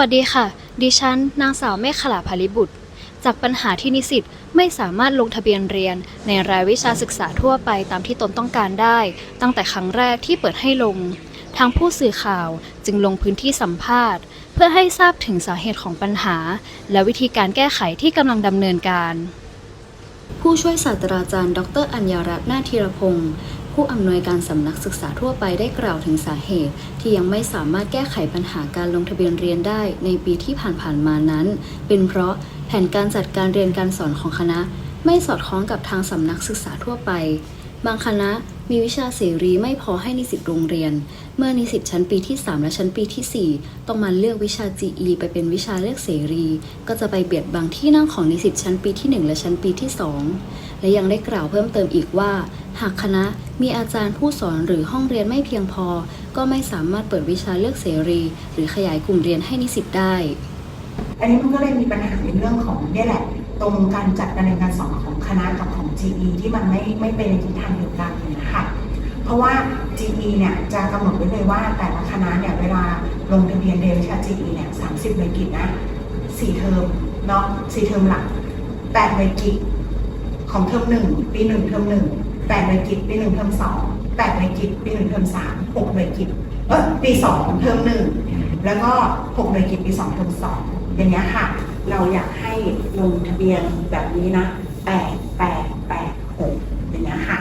วัสดีค่ะ ดิฉัน นางสาวเมฆขลาภาริบุตร จากปัญหาที่นิสิตไม่สามารถลงทะเบียนเรียนในรายวิชาศึกษาทั่วไปตามที่ตนต้องการได้ ตั้งแต่ครั้งแรกที่เปิดให้ลง ทางผู้สื่อข่าวจึงลงพื้นที่สัมภาษณ์ เพื่อให้ทราบถึงสาเหตุของปัญหา และวิธีการแก้ไขที่กำลังดำเนินการ ผู้ช่วยศาสตราจารย์ ดร อัญญารัตน์นาธีรพงศ์ ผู้อำนวยการสำนักศึกษาทั่วไปได้กล่าวถึงสาเหตุ ที่ยังไม่สามารถแก้ไขปัญหาการลงทะเบียนเรียนได้ในปีที่ผ่านๆมานั้น เป็นเพราะแผนการจัดการเรียนการสอนของคณะ ไม่สอดคล้องกับทางสำนักศึกษาทั่วไป บางคณะมีวิชาเสรีไม่พอให้นิสิตโรงเรียน เมื่อนิสิตชั้นปีที่ 3 และชั้นปีทีสี่4 ต้องมาเลือกวิชา GE ไปเป็นวิชาเลือกเสรี ก็จะไปเบียดบังที่นั่งของนิสิตชั้นปีที่ 1 และชั้นปีที่ 2 และยังได้กล่าวเพิ่มเติมอีกว่า หากคณะมีอาจารย์ผู้สอนหรือห้องเรียนไม่เพียงพอ ก็ไม่สามารถเปิดวิชาเลือกเสรี หรือขยายกลุ่มเรียนให้นิสิตได้ อันนี้มันก็เลยมีปัญหาในเรื่องของนี่แหละ ตรงการจัดการเรียนการสอนของคณะกับของ GE ที่มันไม่ไม่เป็นทิศทางเดียวกันนะคะเพราะว่า GE เนี่ยจะกำหนดไว้เลยว่าแต่ละคณะเนี่ยเวลาลงทะเบียนเรียนวิชา GE เนี่ย30หน่วยกิตนะสี่เทอมเนาะสี่เทอมหลักแปดหน่วยกิตของเทอมหนึ่งปีหนึ่งเทอมหนึ่ง แปดหน่วยกิตปีหนึ่งเทอมสองแปดหน่วยกิตปีหนึ่งเทอมสามหกหน่วยกิตเออปีสองเทอมหนึ่งแล้วก็6หน่วยกิตปี2เทอม2องอย่างเงี้ยค่ะ เราอยากให้ลงทะเบียนแบบนี้นะ8 8 8 6อย่างเงี้ยค่ะ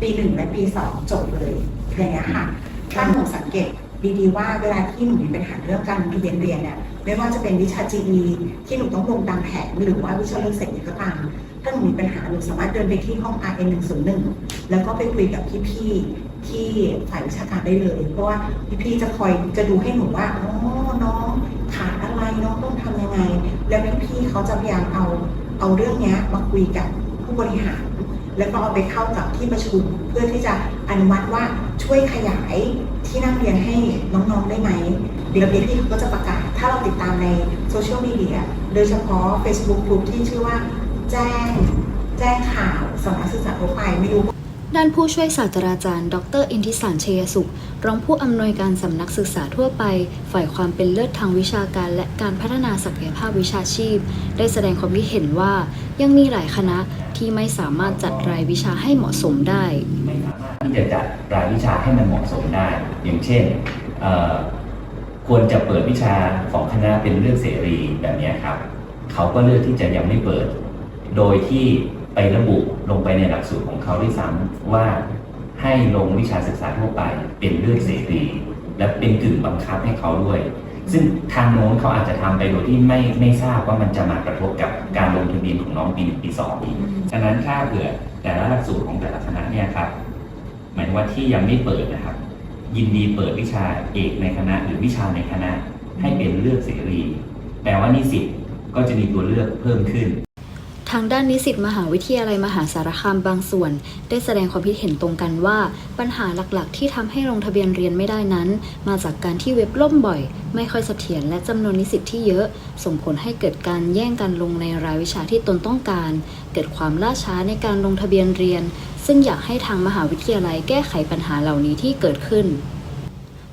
ปี1และปี2จบเลยอย่างเงี้ยค่ะตั้งหนูสังเกตดีๆว่าเวลาที่หนูมีปัญหาเรื่องการทะเบียนเรียนเนี่ยไม่ว่าจะเป็นวิชา GE ที่หนูต้องลงตามแผนหรือว่าวิชาเลือกเสร็จก็ตาม หนูมีปัญหาหนูสามารถเดินไปที่ห้อง RN 101แล้วก็ไปคุยกับพี่ๆที่ฝ่ายวิชาการได้เลย เพราะว่าพี่ๆจะคอยจะดูให้หนูว่าอ๋อน้องขาดอะไรน้องต้องทำยังไง แล้วพี่ๆเขาจะพยายามเอาเอาเรื่องนี้มาคุยกับผู้บริหาร แล้วก็เอาไปเข้ากับที่ประชุม เพื่อที่จะอนุมัติว่าช่วยขยายที่นั่งเรียนให้น้องๆได้ไหมเดี๋ยวพี่เขาก็จะประกาศ ถ้าเราติดตามในโซเชียลมีเดียโดยเฉพาะ Facebook กลุ่มที่ชื่อว่า แจ้งแจ้งข่าวสำนักศึกษาทั่วไปไม่รู้ ด้านผู้ช่วยศาสตราจารย์ ดร อินทิสารเชยสุข รองผู้อำนวยการสำนักศึกษาทั่วไป ฝ่ายความเป็นเลิศทางวิชาการ และการพัฒนาศักยภาพวิชาชีพ ได้แสดงความคิดเห็นว่ายังมีหลายคณะที่ไม่สามารถจัดรายวิชาให้เหมาะสมได้ ไม่สามารถที่จะจัดรายวิชาให้มันเหมาะสมได้ อย่างเช่นเอ่อควรจะเปิดวิชาของคณะเป็นเรื่องเสรีแบบเนี้ยครับ เขาก็เลือกที่จะยังไม่เปิด โดยที่ไประบุลงไปในหลักสูตรของเขาด้วยซ้ำว่าให้ลงวิชาศึกษาทั่วไปเป็นเรื่องเสรีและเป็นกึ่งบังคับให้เขาด้วย ซึ่งทางโน้นเขาอาจจะทำไปโดยที่ไม่ไม่ทราบว่ามันจะมากระทบกับการลงทะเบียนของน้องปีหนึ่งปีสองอีกฉะนั้นถ้าเผื่อแต่ละหลักสูตรของแต่ละคณะเนี่ยครับหมายว่าที่ยังไม่เปิดนะครับ ยินดีเปิดวิชาเอกในคณะหรือวิชาในคณะให้เป็นเลือกเสรีแปลว่านิสิตก็จะมีตัวเลือกเพิ่มขึ้น ทางด้านนิสิตมหาวิทยาลัยมหาสารคามบางส่วน ได้แสดงความคิดเห็นตรงกันว่า ปัญหาหลักๆ ที่ทำให้ลงทะเบียนเรียนไม่ได้นั้น มาจากการที่เว็บล่มบ่อย ไม่ค่อยเสถียรและจำนวนนิสิตที่เยอะ ส่งผลให้เกิดการแย่งกันลงในรายวิชาที่ตนต้องการ เกิดความล่าช้าในการลงทะเบียนเรียน ซึ่งอยากให้ทางมหาวิทยาลัยแก้ไขปัญหาเหล่านี้ที่เกิดขึ้น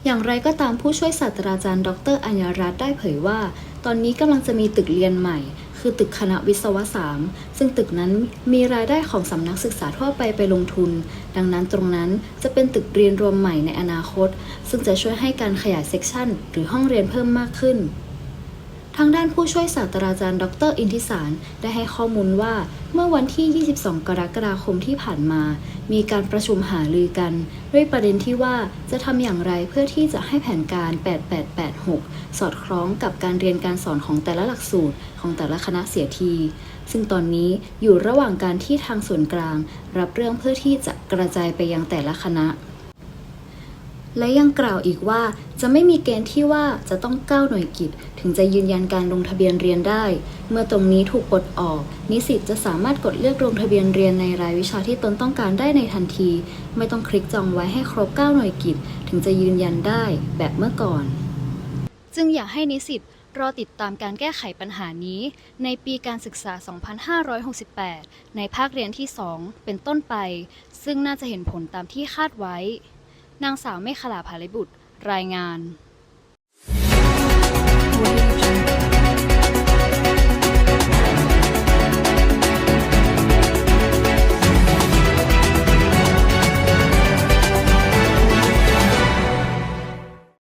อย่างไรก็ตามผู้ช่วยศาสตราจารย์ ดรอัญญรัตน์ได้เผยว่า ตอนนี้กำลังจะมีตึกเรียนใหม่ คือตึกคณะวิศวะสามซึ่งตึกนั้นมีรายได้ของสำนักศึกษาทั่วไปไปลงทุน ดังนั้นตรงนั้นจะเป็นตึกเรียนรวมใหม่ในอนาคต ซึ่งจะช่วยให้การขยายเซกชันหรือห้องเรียนเพิ่มมากขึ้น ทางด้านผู้ช่วยศาสตราจารย์ ดร อินทิสาร ได้ให้ข้อมูลว่า เมื่อวันที่ 22 กรกฎาคมที่ผ่านมา มีการประชุมหารือกัน ด้วยประเด็นที่ว่าจะทำอย่างไรเพื่อที่จะให้แผนการ 8886 สอดคล้องกับการเรียนการสอนของแต่ละหลักสูตรของแต่ละคณะเสียที ซึ่งตอนนี้อยู่ระหว่างการที่ทางส่วนกลาง รับเรื่องเพื่อที่จะกระจายไปยังแต่ละคณะ และยังกล่าวอีกว่าจะไม่มีเกณฑ์ที่ว่าจะต้องก้าวหน่วยกิจ ถึงจะยืนยันการลงทะเบียนเรียนได้ เมื่อตรงนี้ถูกปลดออก นิสิตจะสามารถกดเลือกลงทะเบียนเรียนในรายวิชาที่ตนต้องการได้ในทันที ไม่ต้องคลิกจองไว้ให้ครบ 9 หน่วยกิจ ถึงจะยืนยันได้แบบเมื่อก่อน จึงอยากให้นิสิตรอติดตามการแก้ไขปัญหานี้ ในปีการศึกษา 2568 ในภาคเรียนที่ 2 เป็นต้นไป ซึ่งน่าจะเห็นผลตามที่คาดไว้ นางสาวเมฆขลาภาริบุตร รายงาน